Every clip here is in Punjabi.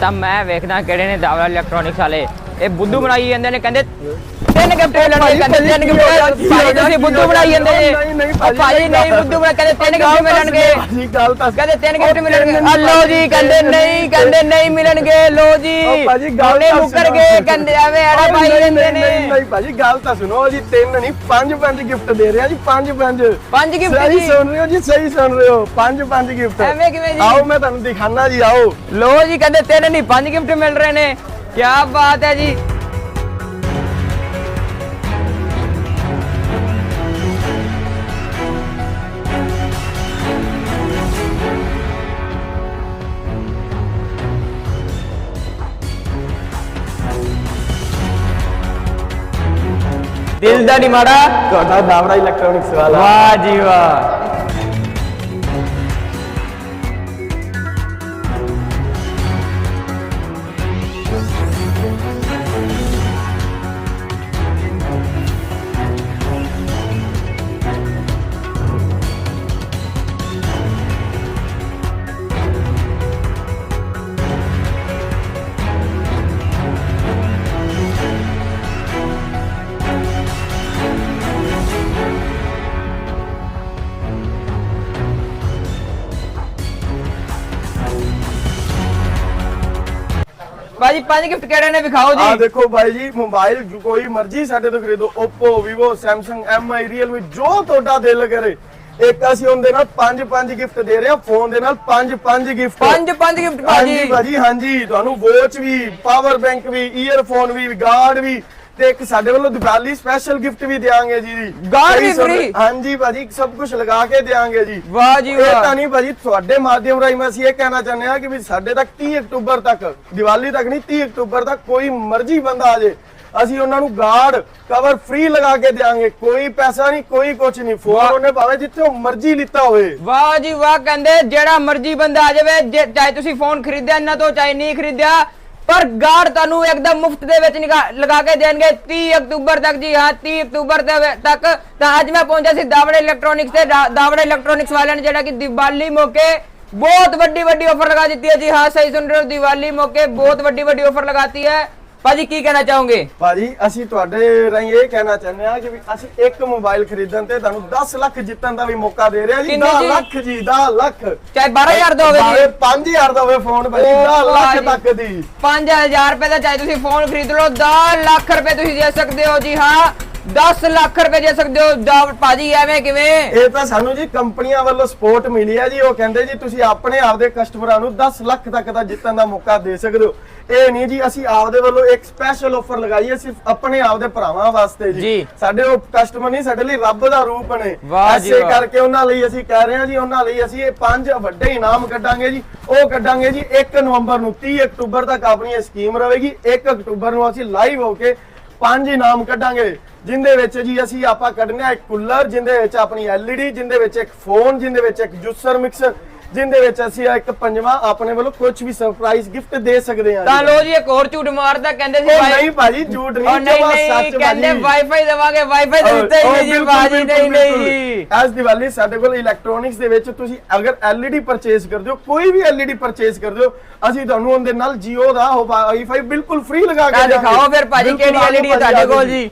ਤਾਂ ਮੈਂ ਵੇਖਦਾ ਕਿਹੜੇ ਨੇ ਦਾਵਲਾ ਇਲੈਕਟ੍ਰੋਨਿਕਸ ਵਾਲੇ। ਇਹ ਬੁੱਧੂ ਬਣਾਈ ਜਾਂਦੇ ਨੇ ਕਹਿੰਦੇ ਤਿੰਨ ਗਿਫਟ ਮਿਲਣਗੇ ਕਹਿੰਦੇ ਤਿੰਨ ਗਿਫਟ ਭਾਈ ਤੁਸੀਂ ਬੁੱਧੂ ਬਣਾਈ ਜਾਂਦੇ ਜੇ। ਨਹੀਂ, ਨਹੀਂ, ਬੁੱਧੂ ਬਣਾ ਕਹਿੰਦੇ ਤਿੰਨ ਗਿਫਟ ਮਿਲਣਗੇ। ਜੀ ਗੱਲ ਤਾਂ ਕਹਿੰਦੇ ਤਿੰਨ ਗਿਫਟ ਮਿਲਣਗੇ। ਆ ਲਓ ਜੀ ਕਹਿੰਦੇ ਨਹੀਂ ਕਹਿੰਦੇ ਨਹੀਂ ਮਿਲਣਗੇ ਲੋ ਜੀ। ਗੱਲ ਮੁੱਕਰ। ਗਏ ਕਹਿੰਦੇ ਐਵੇਂ ਐੜਾ ਨਹੀਂ, ਜਾਂਦੇ ਨਹੀਂ, ਨੇ। ਨਹੀਂ ਭਾਜੀ ਗੱਲ ਤਾਂ ਸੁਣੋ ਜੀ ਤਿੰਨ ਨਹੀਂ ਪੰਜ ਪੰਜ ਗਿਫਟ ਦੇ ਰਹੇ ਆ ਜੀ ਪੰਜ ਪੰਜ। ਪੰਜ ਗਿਫਟ ਸਹੀ ਜੀ। ਸੁਣ ਰਹੇ ਹੋ ਜੀ ਸਹੀ ਸੁਣ ਰਹੇ ਹੋ। ਪੰਜ ਪੰਜ ਗਿਫਟ। ਐਵੇਂ ਕਿਵੇਂ ਜੀ? ਆਓ ਮੈਂ ਤੁਹਾਨੂੰ ਦਿਖਾਣਾ ਜੀ ਆਓ। ਲੋ ਜੀ ਕਹਿੰਦੇ ਤਿੰਨ ਨਹੀਂ ਪੰਜ ਗਿਫਟ ਮਿਲ ਰਹੇ ਨੇ। ਕੀ ਬਾਤ ਹੈ ਜੀ। ਦਿਲ ਦਾ ਨਹੀਂ ਮਾੜਾ। ਤੁਹਾਡਾ ਦਾਵੜਾ ਇਲੈਕਟ੍ਰੋਨਿਕਸ ਵਾਲਾ। ਵਾਹ ਜੀ ਵਾਹ। ਪੰਜ ਗਿਫਟ ਕਿਹੜੇ ਨੇ ਵਿਖਾਓ ਆ ਜੀ ਦੇਖੋ ਭਾਈ ਜੀ ਮੋਬਾਈਲ ਕੋਈ ਮਰਜ਼ੀ ਸਾਡੇ ਤੋਂ ਖਰੀਦੋ Oppo Vivo Samsung MI Realme ਜੋ ਤੁਹਾਡਾ ਦਿਲ ਕਰੇ। ਇੱਕ ਅਸੀਂ ਉਹਦੇ ਨਾਲ ਪੰਜ ਪੰਜ ਗਿਫਟ ਦੇ ਰਹੇ ਹਾਂ ਫੋਨ ਦੇ ਨਾਲ ਪੰਜ ਪੰਜ ਗਿਫਟ ਪੰਜ ਪੰਜ ਗਿਫਟ ਹਾਂਜੀ ਭਾਜੀ ਭਾਜੀ ਹਾਂਜੀ। ਤੁਹਾਨੂੰ ਵਾਚ ਵੀ ਪਾਵਰ ਬੈਂਕ ਵੀ ਈਅਰਫੋਨ ਵੀ ਗਾਰਡ ਵੀ ਤੇ ਇੱਕ ਸਾਡੇ ਵੱਲੋਂ ਦੀਵਾਲੀ ਸਪੈਸ਼ਲ ਗਿਫਟ ਵੀ ਦੇਾਂਗੇ ਜੀ। ਸਹੀ ਵੀ free? ਹਾਂਜੀ ਭਾਜੀ ਸਭ ਕੁਝ ਲਗਾ ਕੇ ਦੇਾਂਗੇ ਜੀ। ਵਾਹ ਜੀ ਇਹ ਤਾਂ ਵਾਹ ਨਹੀਂ ਭਾਜੀ ਤੁਹਾਡੇ ਮਾਧਿਅਮ ਰਾਹੀਂ ਅਸੀਂ ਇਹ ਕਹਿਣਾ ਚਾਹੁੰਦੇ ਹਾਂ ਕਿ ਵੀ ਸਾਡੇ ਤੱਕ 30 ਅਕਤੂਬਰ ਤੱਕ ਦੀਵਾਲੀ ਤੱਕ ਨਹੀਂ 30 ਅਕਤੂਬਰ ਤੱਕ ਕੋਈ ਮਰਜ਼ੀ ਬੰਦਾ ਆ ਜੇ ਅਸੀਂ ਉਹਨਾਂ ਨੂੰ ਗਾਰਡ ਕਵਰ ਫ੍ਰੀ ਲਗਾ ਕੇ ਦੇਾਂਗੇ ਕੋਈ ਪੈਸਾ ਨਹੀਂ ਕੋਈ ਕੁਝ ਨਹੀਂ। ਫੋਨ ਵਾਹ। ਉਹਨੇ ਭਾਵੇਂ ਜਿੱਥੇ ਮਰਜ਼ੀ ਲਿੱਤਾ ਹੋਵੇ। ਵਾਹ ਜੀ ਵਾਹ ਕਹਿੰਦੇ ਜਿਹੜਾ ਮਰਜ਼ੀ ਬੰਦਾ ਆ ਜਾਵੇ ਚਾਹੇ ਤੁਸੀਂ ਫੋਨ ਖਰੀਦਿਆ ਇਹਨਾਂ ਤੋਂ ਚਾਹੇ ਨਹੀਂ ਖਰੀਦਿਆ ਪਰ ਗਾਰਡ ਤੁਹਾਨੂੰ ਇੱਕਦਮ ਮੁਫਤ ਦੇ ਵਿੱਚ ਨਿਕਾ- ਲਗਾ ਕੇ ਦੇਣਗੇ। 30 ਅਕਤੂਬਰ ਤੱਕ ਜੀ, ਹਾਂ 30 ਅਕਤੂਬਰ ਦੇ ਤੱਕ ਤਾਂ ਅੱਜ ਮੈਂ ਪਹੁੰਚਿਆ ਸੀ ਦਾਵੜੇ ਇਲੈਕਟ੍ਰੋਨਿਕਸ ਤੇ। ਦਾ- ਇਲੈਕਟ੍ਰੋਨਿਕਸ ਵਾਲਿਆਂ ਨੇ ਜਿਹੜਾ ਕਿ ਦੀਵਾਲੀ ਮੌਕੇ ਬਹੁਤ ਵੱਡੀ ਵੱਡੀ ਆਫਰ ਲਗਾ ਦਿੱਤੀ ਹੈ ਜੀ। ਹਾਂ, ਸਹੀ ਸੁਣ ਰਹੇ ਹੋ, ਦੀਵਾਲੀ ਮੌਕੇ ਬਹੁਤ ਵੱਡੀ ਵੱਡੀ ਆਫਰ ਲਗਾਤੀ ਹੈ। ਭਾਜੀ ਕੀ ਕਹਿਣਾ ਚਾਹੋਗੇ? ਭਾਜੀ ਅਸੀਂ ਤੁਹਾਡੇ ਰਾਹੀਂ ਇਹ ਕਹਿਣਾ ਚਾਹੁੰਦੇ ਹਾਂ ਕਿ ਵੀ ਅਸੀਂ ਇੱਕ ਮੋਬਾਈਲ ਖਰੀਦਣ ਤੇ ਤੁਹਾਨੂੰ 10 ਲੱਖ ਜਿੱਤਣ ਦਾ ਵੀ ਮੌਕਾ ਦੇ ਰਹੇ ਹਾਂ ਜੀ। ਕਿੰਨੇ 10 ਜੀ? ਲੱਖ ਜੀ 10 ਲੱਖ। ਚਾਹੇ 12000 ਦਾ ਹੋਵੇ ਜੀ। 5000 ਦਾ ਹੋਵੇ ਫੋਨ ਭਾਜੀ ਉਹ 10 ਲੱਖ। ਤੱਕ ਦੀ। 5000 ਰੁਪਏ ਦਾ ਚਾਹੇ ਤੁਸੀਂ ਫੋਨ ਖਰੀਦ ਲਓ 10 ਲੱਖ ਰੁਪਏ ਤੁਸੀਂ ਦੇ ਸਕਦੇ ਹੋ ਜੀ ਹਾਂ। 10 ਲੱਖ ਰੁਪਏ ਦੇ ਸਕਦੇ ਹੋ। ਦਾ- ਭਾਜੀ ਐਵੇਂ ਕਿਵੇਂ? ਇਹ ਤਾਂ ਸਾਨੂੰ ਜੀ ਕੰਪਨੀਆਂ ਵੱਲੋਂ ਸਪੋਰਟ ਮਿਲੀ ਹੈ ਜੀ। ਉਹ ਕਹਿੰਦੇ ਜੀ ਤੁਸੀਂ ਆਪਣੇ ਆਪ ਦੇ ਕਸਟਮਰਾਂ ਨੂੰ 10 ਲੱਖ ਤੱਕ ਦਾ ਜਿੱਤਣ ਦਾ ਮੌਕਾ ਦੇ ਸਕਦੇ ਹੋ। ਇਹ ਨਹੀਂ ਜੀ ਅਸੀਂ ਆਪਦੇ ਵੱਲੋਂ ਇੱਕ ਸਪੈਸ਼ਲ ਆਫਰ ਲਗਾਈ ਹੈ ਸਿਰਫ ਆਪਣੇ ਆਪ ਦੇ ਭਰਾਵਾਂ ਵਾਸਤੇ ਜੀ। ਜੀ। ਸਾਡੇ ਉਹ ਕਸਟਮਰ ਨਹੀਂ ਸਾਡੇ ਲਈ ਰੱਬ ਦਾ ਰੂਪ ਨੇ। ਵਾਹ ਜੀ ਐਸੇ ਵਾਹ। ਕਰਕੇ ਉਹਨਾਂ ਲਈ ਅਸੀਂ ਕਹਿ ਰਹੇ ਹਾਂ ਜੀ ਉਹਨਾਂ ਲਈ ਅਸੀਂ ਇਹ ਪੰਜ ਵੱਡੇ ਇਨਾਮ ਕੱਢਾਂਗੇ ਜੀ। ਉਹ ਕੱਢਾਂਗੇ ਜੀ 1 ਨਵੰਬਰ ਨੂੰ 30 ਅਕਤੂਬਰ ਤੱਕ ਆਪਣੀ ਇਹ ਸਕੀਮ ਰਹੇਗੀ। 1 ਅਕਤੂਬਰ ਨੂੰ ਅਸੀਂ ਲਾਈਵ ਹੋ ਕੇ ਪੰਜ ਇਨਾਮ ਕੱਢਾਂਗੇ। ਜਿੰਦੇ ਵਿੱਚ ਜੀ ਅਸੀਂ ਆਪਾਂ ਕੱਢਨੇ ਇੱਕ ਕੂਲਰ ਜਿੰਦੇ ਵਿੱਚ ਆਪਣੀ LED ਜਿੰਦੇ ਵਿੱਚ ਇੱਕ ਫੋਨ ਜਿੰਦੇ ਵਿੱਚ ਇੱਕ ਜੂਸਰ ਮਿਕਸਰ ਜਿੰਦੇ ਵਿੱਚ ਅਸੀਂ ਇੱਕ ਪੰਜਵਾਂ ਆਪਣੇ ਵੱਲੋਂ ਕੁਝ ਵੀ ਸਰਪ੍ਰਾਈਜ਼ ਗਿਫਟ ਦੇ ਸਕਦੇ ਹਾਂ ਤਾਂ। ਲੋ ਜੀ ਇੱਕ ਹੋਰ ਝੂਠ ਮਾਰਦਾ ਕਹਿੰਦੇ ਸੀ ਵਾਈ- ਨਹੀਂ ਭਾਜੀ ਝੂਠ ਨਹੀਂ ਨਹੀਂ ਨਹੀਂ ਕਹਿੰਦੇ। ਵਾਈਫਾਈ ਦੇਵਾਂਗੇ ਵਾਈਫਾਈ ਦੇ ਦਿੱਤੇ ਹੀ ਜੀ ਭਾਜੀ ਨਹੀਂ ਨਹੀਂ ਐਸ ਦੀਵਾਲੀ ਸਾਡੇ ਕੋਲ ਇਲੈਕਟ੍ਰੋਨਿਕਸ ਦੇ ਵਿੱਚ ਤੁਸੀਂ ਅਗਰ LED ਪਰਚੇਸ ਕਰਦੇ ਹੋ ਕੋਈ ਵੀ LED ਪਰਚੇਸ ਕਰਦੇ ਹੋ ਅਸੀਂ ਤੁਹਾਨੂੰ ਉਹਦੇ ਨਾਲ Jio ਦਾ ਵਾਈਫਾਈ ਬਿਲਕੁਲ ਫ੍ਰੀ ਲਗਾ ਕੇ। ਦਿਖਾਓ ਫਿਰ ਭਾਜੀ ਕਿਹੜੀ ਐਲਈਡੀ ਤੁਹਾਡੇ ਕੋਲ ਜੀ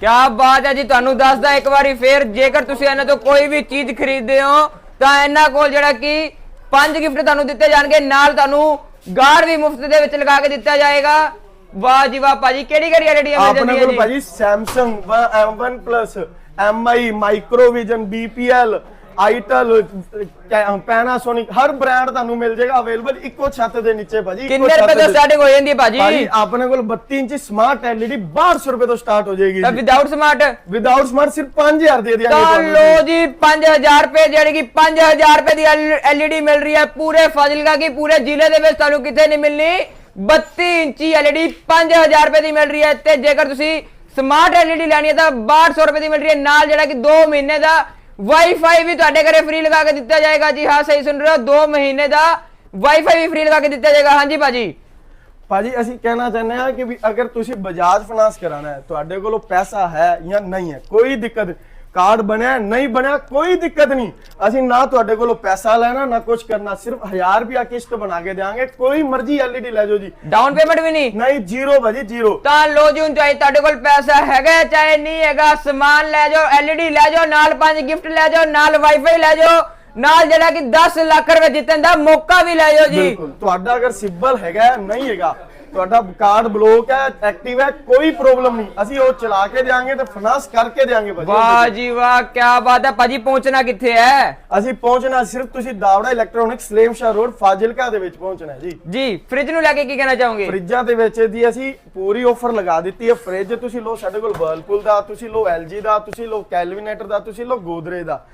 ਕੀ ਬਾਤ ਹੈ ਜੀ ਤੁਹਾਨੂੰ ਦੱਸਦਾ ਇੱਕ ਵਾਰੀ ਫੇਰ ਜੇਕਰ ਤੁਸੀਂ ਇਹਨਾਂ ਤੋਂ ਕੋਈ ਵੀ ਚੀਜ਼ ਖਰੀਦਦੇ ਹੋ ਤਾਂ ਇਹਨਾਂ ਕੋਲ ਜਿਹੜਾ ਕਿ ਪੰਜ ਗਿਫਟ ਤੁਹਾਨੂੰ ਦਿੱਤੇ ਜਾਣਗੇ ਨਾਲ ਤੁਹਾਨੂੰ ਗਾਰਡ ਵੀ ਮੁਫਤ ਦੇ ਵਿੱਚ ਲਗਾ ਕੇ ਦਿੱਤਾ ਜਾਏਗਾ। ਵਾਹ ਜੀ ਵਾਹ ਭਾਜੀ ਕਿਹੜੀ ਕਿਹੜੀ ਐਲਈਡੀ ਮਿਲ ਆਪਣੇ ਕੋਲ ਜੀ ਭਾਜੀ Samsung M1 Plus MI Microvision BPL itel Panasonic ਹਰ ਬ੍ਰਾਂਡ ਤੁਹਾਨੂੰ ਮਿਲ ਜਾਏਗਾ ਅਵੇਲੇਬਲ ਇੱਕੋ ਛੱਤ ਦੇ ਨੀਚੇ ਭਾਜੀ ਕਿੰਨੇ ਰੁਪਏ ਤੋਂ ਸਟਾਰਟਿੰਗ ਹੋ ਜਾਂਦੀ ਹੈ ਭਾਜੀ? ਆਪਣੇ ਕੋਲ 32 ਇੰਚ ਸਮਾਰਟ LED 1200 ਰੁਪਏ ਤੋਂ ਸਟਾਰਟ ਹੋ ਜਾਏਗੀ ਤਾਂ ਵਿਦਆਊਟ ਸਮਾਰਟ ਵਿਦਆਊਟ ਸਮਾਰਟ ਸਿਰਫ 5000 ਦੇ ਦਿਆਂਗੇ ਤੁਹਾਨੂੰ ਲੋ ਜੀ 5000 ਰੁਪਏ ਜਿਹੜੀ ਕਿ 5000 ਰੁਪਏ ਦੀ ਐਲਈਡੀ ਮਿਲ ਰਹੀ ਹੈ ਪੂਰੇ ਫਾਜ਼ਿਲਕਾ ਕੀ ਪੂਰੇ ਜ਼ਿਲ੍ਹੇ ਦੇ ਵਿੱਚ ਤੁਹਾਨੂੰ ਕਿਤੇ ਨਹੀਂ ਮਿਲਣੀ। 32 ਇੰਚੀ ਐਲਈਡੀ 5000 ਰੁਪਏ ਦੀ ਮਿਲ ਰਹੀ ਹੈ ਤੇ ਜੇਕਰ ਤੁਸੀਂ ਸਮਾਰਟ ਐਲਈਡੀ ਲੈਣੀ ਹੈ ਤਾਂ 6200 ਰੁਪਏ ਦੀ ਮਿਲ ਰਹੀ ਹੈ। ਨਾਲ ਜਿਹੜਾ ਕਿ 2 ਮਹੀਨੇ ਦਾ ਵਾਈਫਾਈ ਵੀ ਤੁਹਾਡੇ ਘਰੇ ਫ੍ਰੀ ਲਗਾ ਕੇ ਦਿੱਤਾ ਜਾਏਗਾ। ਜੀ ਹਾਂ, ਸਹੀ ਸੁਣ ਰਹੇ ਹੋ। 2 ਮਹੀਨੇ ਦਾ ਵਾਈਫਾਈ ਵੀ ਫ੍ਰੀ ਲਗਾ ਕੇ ਦਿੱਤਾ ਜਾਏਗਾ। ਹਾਂਜੀ ਭਾਜੀ। ਭਾਜੀ, ਅਸੀਂ ਕਹਿਣਾ ਚਾਹੁੰਦੇ ਹਾਂ ਕਿ ਵੀ ਅਗਰ ਤੁਸੀਂ ਬਜਾਜ ਫਾਈਨਾਂਸ ਕਰਾਣਾ ਹੈ, ਤੁਹਾਡੇ ਕੋਲ ਪੈਸਾ ਹੈ ਜਾਂ ਨਹੀਂ ਹੈ, ਕੋਈ ਦਿੱਕਤ ਕਾਰਡ ਬਣਿਆ ਨਹੀਂ ਬਣਿਆ ਕੋਈ ਦਿੱਕਤ ਨਹੀਂ। ਅਸੀਂ ਨਾ ਤੁਹਾਡੇ ਕੋਲੋਂ ਪੈਸਾ ਲੈਣਾ ਨਾ ਕੁਝ ਕਰਨਾ ਸਿਰਫ 1000 ਰੁਪਿਆ ਕਿਸ਼ਤ ਬਣਾ ਕੇ ਦੇਵਾਂਗੇ ਕੋਈ ਮਰਜ਼ੀ ਐਲਈਡੀ ਲੈ ਜਾਓ ਜੀ। ਡਾਊਨ ਪੇਮੈਂਟ ਵੀ ਨਹੀਂ? ਨਹੀਂ ਜ਼ੀਰੋ ਭਾਜੀ ਜ਼ੀਰੋ। ਤਾਂ ਲੋ ਜੀ ਹੁਣ ਚਾਹੇ ਤੁਹਾਡੇ ਕੋਲ ਪੈਸਾ ਹੈਗਾ ਚਾਹੇ ਨਹੀਂ ਹੈਗਾ ਸਮਾਨ ਲੈ ਜਾਓ ਐਲਈਡੀ ਲੈ ਜਾਓ ਨਾਲ ਪੰਜ ਗਿਫਟ ਲੈ ਜਾਓ ਨਾਲ ਵਾਈਫਾਈ ਲੈ ਜਾਓ ਨਾਲ ਜਿਹੜਾ ਕਿ 10 ਲੱਖ ਰੁਪਏ ਜਿੱਤਣ ਦਾ ਮੌਕਾ ਵੀ ਲੈ ਜਾਓ ਜੀ। ਤੁਹਾਡਾ ਅਗਰ ਸਿਬਲ ਹੈਗਾ ਨਹੀਂ ਹੈਗਾ ਤੁਹਾਡਾ ਕਾਰਡ ਬਲੌਕ ਹੈ ਐਕਟਿਵ ਹੈ ਕੋਈ ਪ੍ਰੋਬਲਮ ਨਹੀਂ। ਅਸੀਂ ਉਹ ਚਲਾ ਕੇ ਦੇਾਂਗੇ ਤੇ ਫਾਈਨਾਂਸ ਕਰਕੇ ਦੇਾਂਗੇ ਭਾਜੀ। ਵਾਹ ਜੀ ਵਾਹ ਕੀ ਬਾਤ ਹੈ। ਭਾਜੀ ਪਹੁੰਚਣਾ ਕਿੱਥੇ ਹੈ? ਅਸੀਂ ਪਹੁੰਚਣਾ ਸਿਰਫ ਤੁਸੀਂ ਦਾਵੜਾ ਇਲੈਕਟ੍ਰੋਨਿਕਸ ਸਲੇਮਸ਼ਾ ਰੋਡ ਫਾਜ਼ਿਲਕਾ ਦੇ ਵਿੱਚ ਪਹੁੰਚਣਾ ਹੈ ਜੀ। ਜੀ ਫ੍ਰਿਜ ਨੂੰ ਲੈ ਕੇ ਕੀ ਕਹਿਣਾ ਚਾਹੋਗੇ? ਫਰਿੱਜਾਂ ਦੇ ਵਿੱਚ ਦੀ ਅਸੀਂ ਪੂਰੀ ਆਫਰ ਲਗਾ ਦਿੱਤੀ ਹੈ। ਫਰਿੱਜ ਤੁਸੀਂ ਲੋ ਸਾਡੇ ਕੋਲ ਵਰਲਪੂਲ ਦਾ ਤੁਸੀਂ ਲੋ LG ਦਾ ਤੁਸੀਂ ਲੋ ਕੈਲਵਿਨੇਟਰ ਦਾ ਤੁਸੀਂ ਲੋ ਗੋਦਰੇ ਦਾ।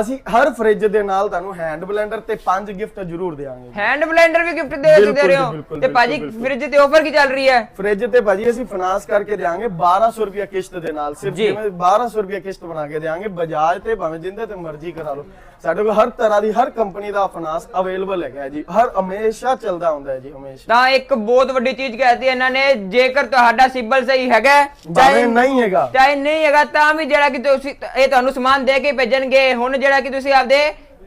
ਅਸੀਂ ਹਰ ਫਰਿੱਜ ਦੇ ਨਾਲ ਤੁਹਾਨੂੰ ਹੈਂਡ ਬਲੈਂਡਰ ਤੇ ਪੰਜ ਗਿਫਟ ਜ਼ਰੂਰ ਦੇਵਾਂਗੇ ਹੈਂਡ ਬਲੈਂਡਰ ਵੀ ਗਿਫਟ ਦੇ ਦੇ ਰਹੇ ਹੋ? ਤੇ ਭਾਜੀ ਫ੍ਰਿਜ ਤੇ ਆਫਰ ਕੀ ਚੱਲ ਰਹੀ ਹੈ? ਫ੍ਰਿਜ ਤੇ ਭਾਜੀ ਅਸੀਂ ਫਾਈਨਾਂਸ ਕਰਕੇ ਦੇਵਾਂਗੇ 1200 ਰੁਪਿਆ ਕਿਸ਼ਤ ਦੇ ਨਾਲ। ਸਿਰਫ। ਜਿਵੇਂ 1200 ਰੁਪਿਆ ਕਿਸ਼ਤ ਬਣਾ ਕੇ ਦੇਵਾਂਗੇ ਬਜਾਜ ਤੇ ਭਾਵੇਂ ਜਿੰਦੇ ਤੇ ਮਰਜ਼ੀ ਕਰਾ ਲਓ। ਸਾਡੇ ਕੋਲ ਹਰ ਤਰ੍ਹਾਂ ਦੀ ਹਰ ਕੰਪਨੀ ਦਾ ਫਾਈਨਾਂਸ ਅਵੇਲੇਬਲ ਹੈਗਾ ਜੀ। ਹਰ ਹਮੇਸ਼ਾ ਚੱਲਦਾ ਹੁੰਦਾ ਹੈ ਜੀ ਹਮੇਸ਼ਾ। ਤਾਂ ਇੱਕ ਬਹੁਤ ਵੱਡੀ ਚੀਜ਼ ਕਹਿਤੀ ਇਹਨਾਂ ਨੇ ਜੇਕਰ ਤੁਹਾਡਾ ਸਿਬਲ ਸਹੀ ਹੈਗਾ ਭਾਵੇਂ ਨਹੀਂ ਹੈਗਾ। ਚਾਹੇ ਨਹੀਂ ਹੈਗਾ ਤਾਂ ਵੀ ਜਿਹੜਾ ਕਿ ਤੁਸੀਂ ਇਹ ਤੁਹਾਨੂੰ ਸਮਾਨ ਦੇ ਕੇ ਭੇਜਣਗੇ ਹੁਣ ਜਿਹੜਾ ਕਿ ਤੁਸੀਂ ਆਪਦੇ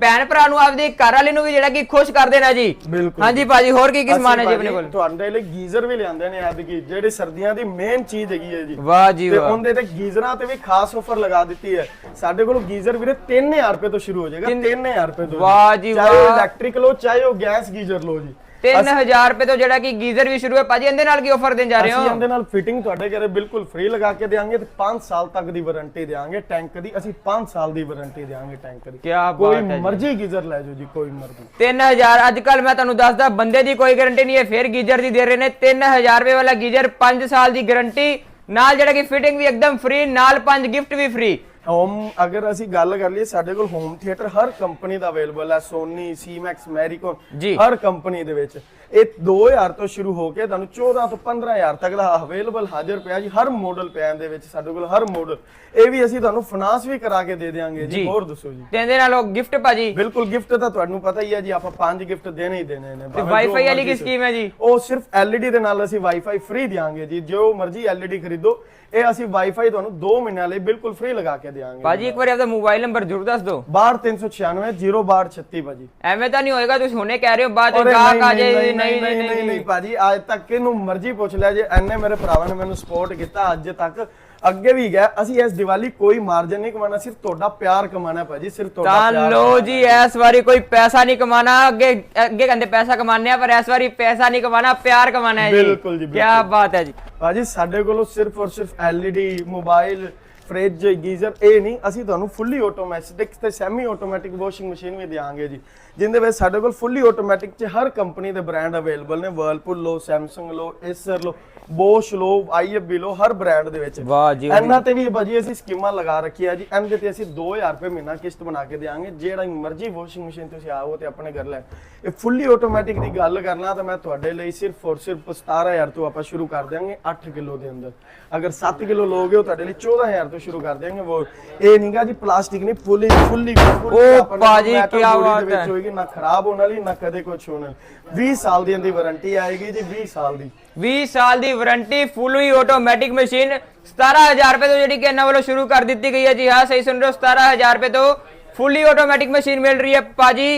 ਭੈਣ ਭਰਾ ਨੂੰ ਆਪਦੀ ਘਰ ਵਾਲੇ ਨੂੰ ਵੀ ਜਿਹੜਾ ਕਿ ਖੁਸ਼ ਕਰ ਦੇਣਾ ਜੀ। ਬਿਲਕੁਲ ਹਾਂਜੀ ਭਾਜੀ ਹੋਰ ਕੀ ਕੀ ਸਮਾਨ ਹੈ ਜੀ ਆਪਣੇ ਕੋਲ? ਤੁਹਾਡੇ ਲਈ ਗੀਜ਼ਰ ਵੀ ਲਿਆਂਦੇ ਨੇ ਐਤਕੀ ਜਿਹੜੇ ਸਰਦੀਆਂ ਦੀ ਮੇਨ ਚੀਜ਼ ਹੈਗੀ ਹੈ ਜੀ। ਵਾਹ ਜੀ ਤੇ ਵਾਹ। ਉਹਦੇ ਤੇ ਗੀਜ਼ਰਾਂ ਤੇ ਵੀ ਖਾਸ ਆਫਰ ਲਗਾ ਦਿੱਤੀ ਹੈ। ਸਾਡੇ ਕੋਲ ਗੀਜ਼ਰ ਵੀਰੇ 3000 ਰੁਪਏ ਤੋਂ ਸ਼ੁਰੂ ਹੋ ਜਾਏਗਾ 3000 ਰੁਪਏ ਤੋਂ। ਵਾਹ ਜੀ ਚਾਹੇ ਵਾਹ। ਇਲੈਕਟ੍ਰਿਕ ਲੋ ਚਾਹੇ ਉਹ ਗੈਸ ਗੀਜ਼ਰ ਲੋ ਜੀ। 3000 ਰੁਪਏ ਤੋਂ ਜਿਹੜਾ ਕਿ ਗੀਜ਼ਰ ਵੀ ਸ਼ੁਰੂ ਹੈ। ਭਾਜੀ ਇਹਦੇ ਨਾਲ ਕੀ ਆਫਰ ਦੇਣ ਜਾ ਰਹੇ ਅਸੀਂ ਹੋ? ਇਹਦੇ ਨਾਲ ਫਿਟਿੰਗ ਤੁਹਾਡੇ ਘਰੇ ਬਿਲਕੁਲ ਫ੍ਰੀ ਲਗਾ ਕੇ ਦੇਵਾਂਗੇ ਤੇ 5 ਸਾਲ ਤੱਕ ਦੀ ਵਾਰੰਟੀ ਦੇਵਾਂਗੇ ਟੈਂਕ ਦੀ। ਅਸੀਂ 5 ਸਾਲ ਦੀ ਵਾਰੰਟੀ ਦੇਵਾਂਗੇ ਟੈਂਕ ਦੀ। ਕੀ ਬਾਤ ਕੋਈ ਮਰਜ਼ੀ ਗੀਜ਼ਰ ਲੈ ਜਾਓ ਜੀ ਕੋਈ ਮਰਜ਼ੀ। 3000 ਅੱਜ ਕੱਲ ਮੈਂ ਤੁਹਾਨੂੰ ਦੱਸਦਾ ਬੰਦੇ ਦੀ ਕੋਈ ਗਾਰੰਟੀ ਨਹੀਂ ਹੈ ਫਿਰ ਗੀਜ਼ਰ ਦੀ ਦੇ ਰਹੇ ਨੇ। 3000 ਰੁਪਏ ਵਾਲਾ ਗੀਜ਼ਰ 5 ਸਾਲ ਦੀ ਗਾਰੰਟੀ ਨਾਲ ਜਿਹੜਾ ਕਿ ਫਿਟਿੰਗ ਵੀ ਇੱਕਦਮ ਫ੍ਰੀ ਨਾਲ ਪੰਜ ਗਿਫਟ ਵੀ ਫ੍ਰੀ ਹੋਮ ਅਗਰ ਅਸੀਂ ਗੱਲ ਕਰ ਲਈਏ ਸਾਡੇ ਕੋਲ ਹੋਮ ਥੀਏਟਰ ਹਰ ਕੰਪਨੀ ਦਾ ਅਵੇਲੇਬਲ ਹੈ ਸੋਨੀ ਸੀਮੈਕਸ ਮੈਰੀਕੋਨ ਜੀ। ਹਰ ਕੰਪਨੀ ਦੇ ਵਿੱਚ। ਇਹ 2000 ਤੋਂ ਸ਼ੁਰੂ ਹੋ ਕੇ ਤੁਹਾਨੂੰ 14 ਤੋਂ 15000 ਤੱਕ ਦਾ ਅਵੇਲੇਬਲ ਹਾਜ਼ਰ ਪਿਆ ਜੀ ਹਰ ਮਾਡਲ ਪਿਆ ਦੇ ਵਿੱਚ ਸਾਡੇ ਕੋਲ ਹਰ ਮਾਡਲ ਇਹ ਵੀ ਅਸੀਂ ਤੁਹਾਨੂੰ ਫਾਈਨਾਂਸ ਵੀ ਕਰਾ ਕੇ ਦੇ ਦੇਵਾਂਗੇ ਜੀ ਜੀ। ਹੋਰ ਦੱਸੋ ਜੀ। ਤੇ ਇਹਦੇ ਨਾਲ ਗਿਫਟ ਭਾਜੀ। ਬਿਲਕੁਲ ਗਿਫਟ ਤਾਂ ਤੁਹਾਨੂੰ ਪਤਾ ਹੀ ਹੈ ਜੀ ਆਪਾਂ ਪੰਜ ਗਿਫਟ ਦੇਣੇ ਹੀ ਦੇਣੇ ਨੇ। ਤੇ ਭਾਵੇਂ ਜੋ ਵਾਈਫਾਈ ਵਾਲੀ ਮਰਜ਼ੀ ਕੀ ਸਕੀਮ ਹੈ ਜੀ? ਉਹ ਸਿਰਫ LED ਦੇ ਨਾਲ ਅਸੀਂ ਵਾਈਫਾਈ ਫ੍ਰੀ ਦਿਆਂਗੇ ਜੀ ਜੋ ਮਰਜ਼ੀ LED ਖਰੀਦੋ। ਇਹ ਅਸੀਂ ਵਾਈਫਾਈ ਤੁਹਾਨੂੰ 2 ਮਹੀਨਿਆਂ ਲਈ ਬਿਲਕੁਲ ਫ੍ਰੀ ਲਗਾ ਕੇ ਦਿਆਂਗੇ। ਭਾਜੀ ਇੱਕ ਵਾਰੀ ਆਪਦਾ ਮੋਬਾਈਲ ਨੰਬਰ ਜ਼ਰੂਰ ਦੱਸ ਦਿਓ। 62396 06236 ਭਾਜੀ। ਐਵੇਂ ਤਾਂ ਨਹੀਂ ਹੋਏਗਾ ਤੁਸੀਂ ਹੁਣੇ ਕਹਿ ਰਹੇ ਹੋ ਬਾਅਦ ਵਿੱਚ ਅਰੇ ਗਾਹਕ ਆ ਜਾਏ ਨਹੀਂ ਨਹੀਂ ਨਹੀਂ ਨਹੀਂ ਭਾਜੀ ਅੱਜ ਤੱਕ ਕਿਹਨੂੰ ਮਰਜ਼ੀ ਪੁੱਛ ਲਿਆ ਜੇ ਐਨੇ ਮੇਰੇ ਭਰਾਵਾਂ ਨੇ ਮੈਨੂੰ ਸਪੋਰਟ ਕੀਤਾ ਅੱਜ ਤੱਕ ਅੱਗੇ ਵੀ ਗਿਆ। ਅਸੀਂ ਇਸ ਦੀਵਾਲੀ ਕੋਈ ਮਾਰਜਨ ਨਹੀਂ ਕਮਾਣਾ ਸਿਰਫ ਤੁਹਾਡਾ ਪਿਆਰ ਕਮਾਣਾ ਭਾਜੀ ਸਿਰਫ ਤੁਹਾਡਾ ਤਾਂ ਪਿਆਰ ਲੋ ਜੀ ਇਸ ਵਾਰੀ ਕੋਈ ਪੈਸਾ ਨਹੀਂ ਕਮਾਣਾ ਅੱਗੇ ਅੱਗੇ ਕਹਿੰਦੇ ਪੈਸਾ ਕਮਾਣੇ ਆ ਪਰ ਇਸ ਵਾਰੀ ਪੈਸਾ ਨਹੀਂ ਕਮਾਣਾ ਪਿਆਰ ਕਮਾਣਾ ਹੈ ਜੀ। ਬਿਲਕੁਲ ਜੀ, ਕੀ। ਬਾਤ ਹੈ ਜੀ। ਭਾਜੀ ਸਾਡੇ ਕੋਲੋਂ ਸਿਰਫ ਔਰ ਸਿਰਫ LED ਮੋਬਾਈਲ ਫ੍ਰਿਜ ਗੀਜ਼ਰ ਇਹ ਨਹੀਂ ਅਸੀਂ ਤੁਹਾਨੂੰ ਫੁੱਲੀ ਆਟੋਮੈਟਿਕ ਤੇ ਸੈਮੀ ਆਟੋਮੈਟਿਕ ਵਾਸ਼ਿੰਗ ਮਸ਼ੀਨ ਵੀ ਦਿਆਂਗੇ ਜੀ ਜਿੰਦੇ ਵਿੱਚ ਸਾਡੇ ਕੋਲ ਫੁੱਲੀ ਆਟੋਮੈਟਿਕ ਚ ਹਰ ਕੰਪਨੀ ਦੇ ਬ੍ਰਾਂਡ ਅਵੇਲੇਬਲ ਨੇ ਵਰਲਪੂਲ ਲੋ ਸੈਮਸੰਗ ਲੋ ਏਸਰ ਲੋ ਬੋਸ਼ ਲੋ ਆਈਐਫਬੀ ਲੋ ਹਰ ਬ੍ਰਾਂਡ ਦੇ ਵਿੱਚ। ਵਾਹ ਜੀ ਇਹਨਾਂ ਤੇ ਵੀ ਭਾਜੀ ਅਸੀਂ ਸਕੀਮਾਂ ਲਗਾ ਰੱਖੀ ਆ ਜੀ ਇਹਦੇ ਤੇ ਅਸੀਂ 2000 ਰੁਪਏ ਮਹੀਨਾ ਕਿਸ਼ਤ ਬਣਾ ਕੇ ਦੇਵਾਂਗੇ ਜਿਹੜਾ ਮਰਜ਼ੀ ਵਾਸ਼ਿੰਗ ਮਸ਼ੀਨ ਤੁਸੀਂ ਆਓ ਤੇ ਆਪਣੇ ਘਰ ਲੈ ਇਹ ਫੁੱਲੀ ਆਟੋਮੈਟਿਕ ਦੀ ਗੱਲ ਕਰਨਾ ਤਾਂ ਮੈਂ ਤੁਹਾਡੇ ਲਈ ਸਿਰਫ ਔਰ ਸਿਰਫ 17000 ਤੋਂ ਆਪਾਂ ਸ਼ੁਰੂ ਕਰ ਦਿਆਂਗੇ 8 ਕਿਲੋ ਦੇ ਅੰਦਰ। ਅਗਰ 7 ਕਿਲੋ ਲੋਗੇ ਉਹ ਤੁਹਾਡੇ ਲਈ 14000 ਤੋਂ ਸ਼ੁਰੂ ਕਰ ਦਿਆਂਗੇ ਉਹ ਇਹ ਨਹੀਂਗਾ ਜੀ ਪਲਾਸਟਿਕ ਨਹੀਂ ਫੁੱਲੀ ਫੁੱਲੀ ਓ ਭਾਜੀ, ਕਿਆ ਬਾਤ ਹੈ। ਹੋਏਗੀ ਨਾ ਖਰਾਬ ਹੋਣ ਵਾਲੀ ਨਾ ਕਦੇ ਕੁਝ ਹੋਣ ਵਾਲੀ। 20 ਸਾਲ ਦੀ ਇਹਦੀ ਵਾਰੰਟੀ ਆਏਗੀ ਜੀ 20 ਸਾਲ ਦੀ। 20 ਸਾਲ ਦੀ ਵਾਰੰਟੀ ਫੁੱਲੀ ਆਟੋਮੈਟਿਕ ਮਸ਼ੀਨ 17000 ਰੁਪਏ ਤੋਂ ਜਿਹੜੀ ਕਿ ਇਹਨਾਂ ਵੱਲੋਂ ਸ਼ੁਰੂ ਕਰ ਦਿੱਤੀ ਗਈ ਹੈ। ਜੀ ਹਾਂ ਸਹੀ ਸੁਣ ਰਹੇ ਹੋ 17000 ਰੁਪਏ ਤੋਂ ਫੁੱਲੀ ਆਟੋਮੈਟਿਕ ਮਸ਼ੀਨ ਮਿਲ ਰਹੀ ਹੈ। ਪਾਜੀ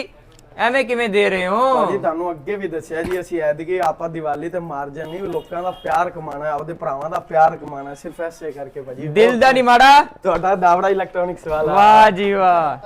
ਐਵੇਂ ਕਿਵੇਂ ਦੇ ਰਹੇ ਹੋ? ਭਾਜੀ ਤੁਹਾਨੂੰ ਅੱਗੇ ਵੀ ਦੱਸਿਆ ਜੀ ਅਸੀਂ ਐਦਗੇ ਆਪਾਂ ਦੀਵਾਲੀ ਤੇ ਮਾਰਜਨ ਨਹੀਂ ਲੋਕਾਂ ਦਾ ਪਿਆਰ ਕਮਾਣਾ ਹੈ, ਆਪਦੇ ਭਰਾਵਾਂ ਦਾ ਪਿਆਰ ਕਮਾਣਾ ਹੈ, ਸਿਰਫ ਐਸੇ ਕਰਕੇ ਭਾਜੀ। ਦਿਲ ਦਾ ਨਹੀਂ ਮਾੜਾ? ਤੁਹਾਡਾ ਦਾਵੜਾ ਇਲੈਕਟ੍ਰੋਨਿਕਸ ਵਾਲਾ। ਵਾਹ ਜੀ ਵਾਹ।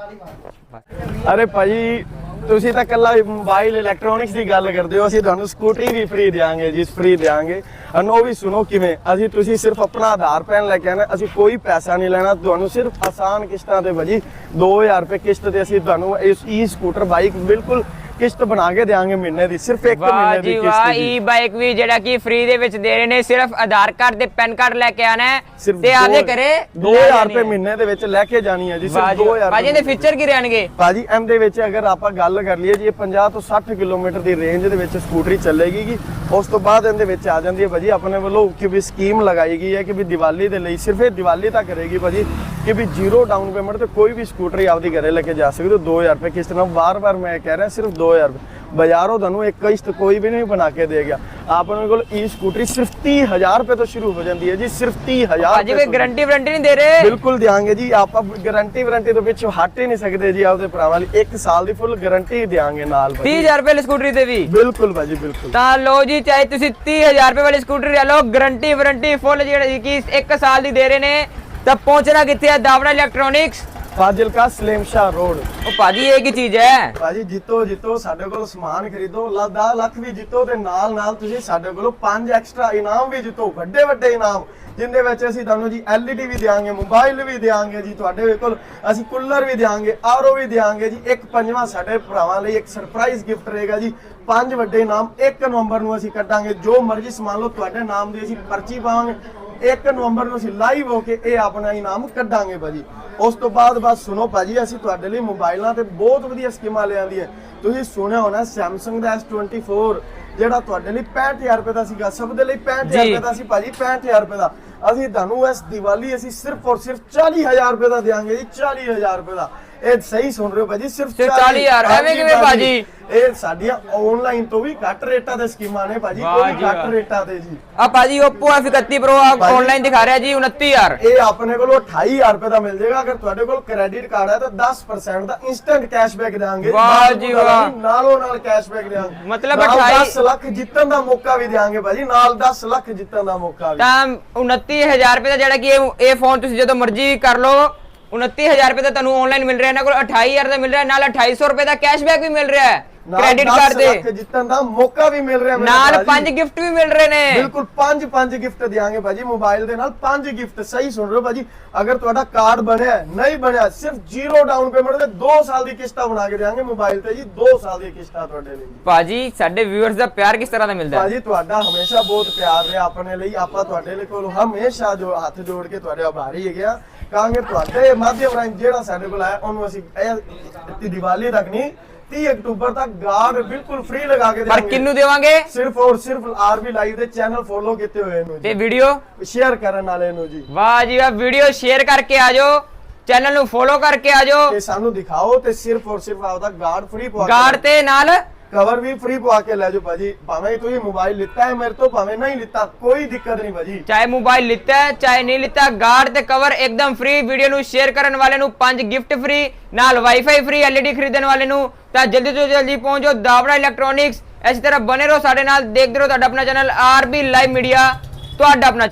ਅਰੇ ਭਾਜੀ ਤੁਸੀਂ ਤਾਂ ਕੱਲਾ ਮੋਬਾਈਲ ਇਲੈਕਟ੍ਰੋਨਿਕਸ ਦੀ ਗੱਲ ਕਰਦੇ ਹੋ, ਅਸੀਂ ਤੁਹਾਨੂੰ ਸਕੂਟਰੀ ਵੀ ਫ੍ਰੀ ਦੇਾਂਗੇ ਜੀ ਫ੍ਰੀ ਦੇਾਂਗੇ ਅਨ ਉਹ ਵੀ ਸੁਣੋ ਕਿਵੇਂ, ਅਸੀਂ ਤੁਸੀਂ ਸਿਰਫ ਆਪਣਾ ਆਧਾਰ ਪੈਨ ਲੈ ਕੇ ਆਣਾ ਅਸੀਂ ਕੋਈ ਪੈਸਾ ਨਹੀਂ ਲੈਣਾ, ਤੁਹਾਨੂੰ ਸਿਰਫ ਆਸਾਨ ਕਿਸ਼ਤਾਂ ਤੇ ਭਾਜੀ 2000 ਰੁਪਏ ਕਿਸ਼ਤ ਤੇ ਅਸੀਂ ਤੁਹਾਨੂੰ ਇਸ ਈ ਸਕੂਟਰ ਬਾਈਕ ਬਿਲਕੁਲ ਕਿਸ਼ਤ ਬਣਾ ਕੇ ਦੇਾਂਗੇ ਮਹੀਨੇ ਦੀ ਸਿਰਫ ਇੱਕ ਵਾਹ ਮਹੀਨੇ ਦੀ ਵਾਹ ਕਿਸ਼ਤ ਜੀ ਈ ਬਾਈਕ ਵੀ ਜਿਹੜਾ ਕਿ ਫ੍ਰੀ ਦੇ ਵਿੱਚ ਦੇ ਰਹੇ ਨੇ ਸਿਰਫ ਆਧਾਰ ਕਾਰਡ ਤੇ ਪੈਨ ਕਾਰਡ ਲੈ ਕੇ ਆਣਾ ਹੈ ਤੇ ਆਪਦੇ ਦੋ- ਘਰੇ 2000 ਰੁਪਏ ਮਹੀਨੇ ਦੇ ਵਿੱਚ ਲੈ ਕੇ ਜਾਣੀ ਹੈ ਜੀ ਵਾਹ ਸਿਰਫ ਜੀ 2000 ਭਾਜੀ ਇਹਦੇ ਫੀਚਰ ਕੀ ਰਹਿਣਗੇ? ਭਾਜੀ ਇਹਦੇ ਵਿੱਚ ਅਗਰ ਆਪਾਂ ਗੱਲ ਕਰ ਲਈਏ ਜੀ ਇਹ 50 ਤੋਂ 60 ਕਿਲੋਮੀਟਰ ਦੀ ਰੇਂਜ ਦੇ ਵਿੱਚ ਸਕੂਟਰੀ ਚੱਲੇਗੀ ਉਸ ਤੋਂ ਬਾਅਦ ਇਹਦੇ ਵਿੱਚ ਆ ਜਾਂਦੀ ਹੈ ਭਾਜੀ, ਆਪਣੇ ਵੱਲੋਂ ਕਿ ਵੀ ਸਕੀਮ ਲਗਾਈ ਗਈ ਹੈ ਕਿ ਵੀ ਦੀਵਾਲੀ ਦੇ ਲਈ, ਸਿਰਫ ਇਹ ਦੀਵਾਲੀ ਤੱਕ ਰਹੇਗੀ ਭਾਜੀ, ਕਿ ਵੀ ਜ਼ੀਰੋ ਡਾਊਨ ਪੇਮੈਂਟ ਤੇ ਕੋਈ ਵੀ ਸਕੂਟਰੀ ਆਪਦੀ ਘਰੇ ਲੈ ਕੇ ਜਾ ਸਕਦੇ ਹੋ। 2000 ਰੁਪਏ ਕਿਸ ਤਰ੍ਹਾਂ ਵਾਰ-ਵਾਰ ਮੈਂ ਕਹਿ ਰਿਹਾ, ਸਿਰਫ 2000 ਰੁਪਏ। ਬਾਜ਼ਾਰੋਂ ਤੁਹਾਨੂੰ ਇੱਕ ਕਿਸ਼ਤ ਕੋਈ ਵੀ ਨਹੀਂ ਬਣਾ ਕੇ ਦੇਗਾ ਆਪਣੇ ਕੋਲ ਈ ਸਕੂਟਰੀ ਸਿਰਫ 30000 ਰੁਪਏ ਤੋਂ ਸ਼ੁਰੂ ਹੋ ਜਾਂਦੀ ਹੈ ਜੀ ਸਿਰਫ 30000 ਭਾਜੀ ਕੋਈ। ਗਾਰੰਟੀ ਵਾਰੰਟੀ ਨਹੀਂ ਦੇ ਰਹੇ? ਬਿਲਕੁਲ ਦਿਆਂਗੇ ਜੀ ਆਪਾਂ ਗਾਰੰਟੀ ਵਾਰੰਟੀ ਤੋਂ ਪਿੱਛੋਂ ਹਟ ਹੀ ਨਹੀਂ ਸਕਦੇ ਜੀ ਆਪਦੇ ਭਰਾਵਾਂ ਲਈ। 1 ਸਾਲ ਦੀ ਫੁੱਲ ਗਾਰੰਟੀ ਦਿਆਂਗੇ ਨਾਲ ਭਾਜੀ। 30000 ਰੁਪਏ ਵਾਲੀ ਸਕੂਟਰੀ ਤੇ ਵੀ? ਬਿਲਕੁਲ ਭਾਜੀ ਬਿਲਕੁਲ। ਤਾਂ ਲੋ ਜੀ ਚਾਹੇ ਤੁਸੀਂ 30000 ਰੁਪਏ ਵਾਲੀ ਸਕੂਟਰੀ ਲੈ ਲਓ ਗਾਰੰਟੀ ਵਾਰੰਟੀ ਫੁੱਲ ਜਿਹੜੀ ਕਿ 1 ਸਾਲ ਦੀ ਦੇ ਰਹੇ ਨੇ। ਤਾਂ ਪਹੁੰਚਣਾ ਕਿੱਥੇ ਹੈ? Dawra electronics Fazilka Salemsha road. ਉਹ ਭਾਜੀ ਇਹ ਕੀ ਚੀਜ਼ ਹੈ? ਭਾਜੀ ਜਿੱਤੋ ਜਿੱਤੋ ਸਾਡੇ ਕੋਲ ਸਮਾਨ ਖਰੀਦੋ ਲਾ 10 ਲੱਖ ਵੀ ਜਿੱਤੋ ਤੇ ਨਾਲ ਨਾਲ ਤੁਸੀਂ ਸਾਡੇ ਕੋਲੋਂ 5 ਐਕਸਟਰਾ ਇਨਾਮ ਵੀ ਜਿੱਤੋ ਵੱਡੇ ਵੱਡੇ ਇਨਾਮ ਜਿੰਦੇ ਵਿੱਚ ਅਸੀਂ ਤੁਹਾਨੂੰ ਜੀ LED ਵੀ ਦੇਾਂਗੇ ਮੋਬਾਈਲ ਵੀ ਦੇਾਂਗੇ ਜੀ ਤੁਹਾਡੇ ਕੋਲ ਅਸੀਂ ਕੂਲਰ ਵੀ ਦੇਾਂਗੇ ਆਰਓ ਵੀ ਦੇਾਂਗੇ ਜੀ ਇੱਕ ਪੰਜਵਾਂ ਸਾਡੇ ਭਰਾਵਾਂ ਲਈ ਇੱਕ ਸਰਪ੍ਰਾਈਜ਼ ਗਿਫਟ ਰਹੇਗਾ ਜੀ ਪੰਜ ਵੱਡੇ ਇਨਾਮ 1 ਨਵੰਬਰ ਨੂੰ ਅਸੀਂ ਕੱਢਾਂਗੇ ਜੋ ਮਰਜ਼ੀ ਸਮਾਨ ਲਓ ਤੁਹਾਡੇ ਨਾਮ ਦੀ ਅਸੀਂ ਪਰਚੀ ਪਾਵਾਂਗੇ 1 ਨਵੰਬਰ ਨੂੰ ਅਸੀਂ ਲਾਈਵ ਹੋ ਕੇ ਇਹ ਆਪਣਾ ਇਨਾਮ ਕੱਢਾਂਗੇ ਭਾਜੀ। ਉਸ ਤੋਂ ਬਾਅਦ ਬਸ ਸੁਣੋ ਭਾਜੀ ਅਸੀਂ ਤੁਹਾਡੇ ਲਈ ਮੋਬਾਈਲਾਂ ਤੇ ਬਹੁਤ ਵਧੀਆ ਸਕੀਮਾਂ ਲਿਆਂਦੀ ਹੈ। ਤੁਸੀਂ ਸੁਣਿਆ ਹੋਣਾ Samsung ਦਾ S24 ਜਿਹੜਾ ਤੁਹਾਡੇ ਲਈ 65000 ਰੁਪਏ ਦਾ ਸੀਗਾ। ਸਭ ਦੇ ਲਈ 65000 ਜੀ। ਰੁਪਏ ਦਾ ਸੀ ਭਾਜੀ 65000 ਰੁਪਏ ਦਾ। ਅਸੀਂ ਤੁਹਾਨੂੰ ਇਸ ਦੀਵਾਲੀ ਅਸੀਂ ਸਿਰਫ ਔਰ ਸਿਰਫ 40000 ਰੁਪਏ ਦਾ ਦੇਾਂਗੇ ਜੀ 40000 ਰੁਪਏ ਦਾ। ਇਹ ਸਹੀ ਸੁਣ ਰਹੇ ਹੋ ਭਾਜੀ ਸਿਰਫ ਸਿਰਫ 40,000 ਐਵੇਂ ਕਿਵੇਂ ਭਾਜੀ? ਇਹ ਸਾਡੀਆਂ ਆਨਲਾਈਨ ਤੋਂ ਵੀ ਘੱਟ ਰੇਟਾਂ ਤੇ ਸਕੀਮਾਂ ਨੇ ਭਾਜੀ ਜੀ ਘੱਟ। ਰੇਟਾਂ ਤੇ ਜੀ ਆ ਭਾਜੀ Oppo F31 Pro। ਆਨਲਾਈਨ ਦਿਖਾ ਰਿਹਾ ਜੀ 29000 ਇਹ ਆਪਣੇ ਕੋਲ 28000 ਰੁਪਏ ਦਾ ਮਿਲ ਜਾਏਗਾ ਅਗਰ ਤੁਹਾਡੇ ਕੋਲ ਕ੍ਰੈਡਿਟ ਕਾਰਡ ਹੈ ਤਾਂ 10% ਦਾ ਇਨਸਟੈਂਟ ਕੈਸ਼ਬੈਕ ਦੇਵਾਂਗੇ ਵਾਹ ਜੀ ਵਾਹ। ਨਾਲੋਂ ਨਾਲ ਕੈਸ਼ਬੈਕ ਦੇਵਾਂਗੇ ਮਤਲਬ ਨਾਲ 28 10 ਲੱਖ ਜਿੱਤਣ ਦਾ ਮੌਕਾ ਵੀ ਦੇਵਾਂਗੇ ਭਾਜੀ ਨਾਲ 10 ਲੱਖ ਜਿੱਤਣ ਦਾ ਮੌਕਾ ਵੀ ਤਾਂ 29000 ਰੁਪਏ ਦਾ ਜਿਹੜਾ ਕਿ ਇਹ ਫੋਨ ਤੁਸੀਂ ਜਦੋਂ ਮਰਜ਼ੀ ਕਰ ਲਓ 29000 ਰੁਪਏ ਦਾ ਤੁਹਾਨੂੰ ਆਨਲਾਈਨ ਮਿਲ ਰਿਹਾ, ਇਹਨਾਂ ਕੋਲ 28000 ਦਾ ਮਿਲ ਰਿਹਾ, ਨਾਲ 2800 ਰੁਪਏ ਦਾ ਕੈਸ਼ਬੈਕ ਵੀ ਮਿਲ ਰਿਹਾ ਹੈ। ਕ੍ਰੈਡਿਟ 10 ਕਾਰਡ ਤੇ ਜਿੱਤਣ ਦਾ ਮੌਕਾ ਵੀ ਮਿਲ ਰਿਹਾ ਨਾਲ। ਪੰਜ ਗਿਫਟ ਵੀ ਮਿਲ ਰਹੇ ਨੇ। ਬਿਲਕੁਲ ਪੰਜ ਪੰਜ ਗਿਫਟ ਦਿਆਂਗੇ ਭਾਜੀ। ਮੋਬਾਈਲ ਦੇ ਨਾਲ ਪੰਜ ਗਿਫਟ ਸਹੀ ਸੁਣ ਰਹੇ ਹੋ ਭਾਜੀ। ਅਗਰ ਤੁਹਾਡਾ ਕਾਰਡ ਬਣਿਆ ਨਹੀਂ ਬਣਿਆ ਸਿਰਫ ਜ਼ੀਰੋ ਡਾਊਨ ਪੇਮੈਂਟ ਤੇ 2 ਸਾਲ ਦੀ ਕਿਸ਼ਤਾਂ ਬਣਾ ਕੇ ਦਿਆਂਗੇ ਮੋਬਾਈਲ ਤੇ ਜੀ। 2 ਸਾਲ ਦੀ ਕਿਸ਼ਤਾਂ ਤੁਹਾਡੇ ਲਈ। ਭਾਜੀ ਸਾਡੇ ਵਿਊਅਰਸ ਦਾ ਪਿਆਰ ਕਿਸ ਤਰ੍ਹਾਂ ਦਾ ਮਿਲਦਾ? ਹੈ ਭਾਜੀ ਤੁਹਾਡਾ ਹਮੇਸ਼ਾ ਬਹੁਤ ਪਿਆਰ ਰਿਹਾ ਆਪਣੇ ਲਈ। ਆਪਾਂ ਤੁਹਾਡੇ ਲਈ ਕੋਲ ਹਮੇਸ਼ਾ ਜੋ ਹੱਥ ਜੋੜ ਕੇ ਤੁਹਾਡੇ ਆਭਾਰੀ ਹੈਗੇ ਆ। ਕਹਾਂਗੇ ਤੁਹਾਡੇ ਮਾਧਿਅਮ ਰਾਹੀਂ ਜਿਹੜਾ ਸਾਡੇ ਕੋਲ ਆਇਆ ਉਹਨੂੰ ਅਸੀਂ ਇਹ ਦੀਵਾਲੀ ਤੱਕ ਨਹੀਂ 30 ਅਕਤੂਬਰ ਤੱਕ ਗਾਰਡ ਬਿਲਕੁਲ ਫ੍ਰੀ ਲਗਾ ਕੇ ਪਰ ਦੇਵਾਂਗੇ ਕਿੰਨੂੰ ਦੇਵਾਂਗੇ? ਸਿਰਫ ਔਰ ਸਿਰਫ ਆਰਬੀ ਲਾਈਵ ਦੇ ਚੈਨਲ ਫੋਲੋ ਕੀਤੇ ਹੋਏ ਨੂੰ ਤੇ ਵੀਡੀਓ ਸ਼ੇਅਰ ਕਰਨ ਵਾਲੇ ਨੂੰ ਜੀ। ਵਾਹ ਜੀ ਵਾਹ ਵੀਡੀਓ ਸ਼ੇਅਰ ਕਰਕੇ ਆ ਜਾਓ। ਚੈਨਲ ਨੂੰ ਫੋਲੋ ਕਰਕੇ ਆ ਜਾਓ। ਤੇ ਸਾਨੂੰ ਦਿਖਾਓ ਤੇ ਸਿਰਫ ਔਰ ਸਿਰਫ ਆਪਦਾ ਗਾਰਡ ਫ੍ਰੀ ਪਵਾ ਗਾਰਡ ਤੇ ਨਾਲ ਕਵਰ ਵੀ ਫ੍ਰੀ ਪਵਾ ਕੇ ਲੈ ਜਾਓ ਭਾਜੀ। ਭਾਵੇਂ ਤੁਸੀਂ ਮੋਬਾਈਲ ਲਿੱਤਾ ਹੈ, ਮੇਰੇ ਤੋਂ ਭਾਵੇਂ ਨਹੀਂ ਲਿੱਤਾ, ਕੋਈ ਦਿੱਕਤ ਨਹੀਂ ਭਾਜੀ। ਚਾਹੇ ਮੋਬਾਈਲ ਲਿੱਤਾ ਹੈ, ਚਾਹੇ ਨਹੀਂ ਲਿੱਤਾ ਗਾਰਡ ਤੇ ਕਵਰ ਇੱਕਦਮ ਫ੍ਰੀ ਵੀਡੀਓ ਨੂੰ ਸ਼ੇਅਰ ਕਰਨ ਵਾਲੇ ਨੂੰ ਪੰਜ ਗਿਫਟ ਫ੍ਰੀ ਨਾਲ ਵਾਈਫਾਈ ਫ੍ਰੀ ਐਲਈਡੀ ਖਰੀਦਣ ਵਾਲੇ ਨੂੰ। ਤਾਂ ਜਲਦੀ ਤੋਂ ਜਲਦੀ ਪਹੁੰਚੋ ਦਾਵੜਾ ਇਲੈਕਟ੍ਰੋਨਿਕਸ ਇਸੇ ਤਰ੍ਹਾਂ ਬਨੇ ਰਹੋ ਸਾਡੇ ਨਾਲ, ਦੇਖਦੇ ਰਹੋ ਤੁਹਾਡਾ ਆਪਣਾ ਚੈਨਲ ਆਰਬੀ ਲਾਈਵ ਮੀਡੀਆ ਤੁਹਾਡਾ ਆਪਣਾ